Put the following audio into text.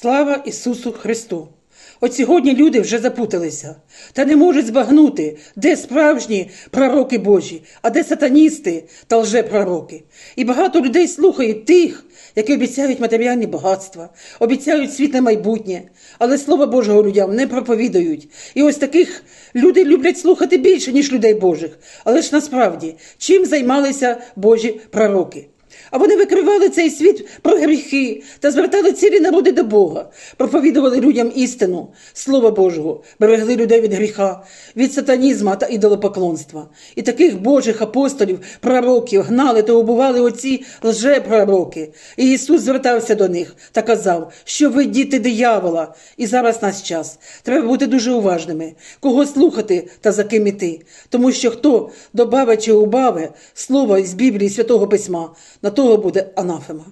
Слава Ісусу Христу! От сьогодні люди вже запуталися та не можуть збагнути, де справжні пророки Божі, а де сатаністи та лжепророки. І багато людей слухають тих, які обіцяють матеріальні багатства, обіцяють світле майбутнє, але Слово Божого людям не проповідають. І ось таких люди люблять слухати більше, ніж людей Божих. Але ж насправді, чим займалися Божі пророки? А вони викривали цей світ про гріхи та звертали цілі народи до Бога, проповідували людям істину, Слова Божого, берегли людей від гріха, від сатанізму та ідолопоклонства. І таких Божих апостолів, пророків гнали та убивали оці лжепророки. І Ісус звертався до них та казав, що ви діти диявола, і зараз наш час. Треба бути дуже уважними, кого слухати та за ким іти. Тому що хто добавить чи убавить слово із Біблії Святого Письма, на того буде анафема.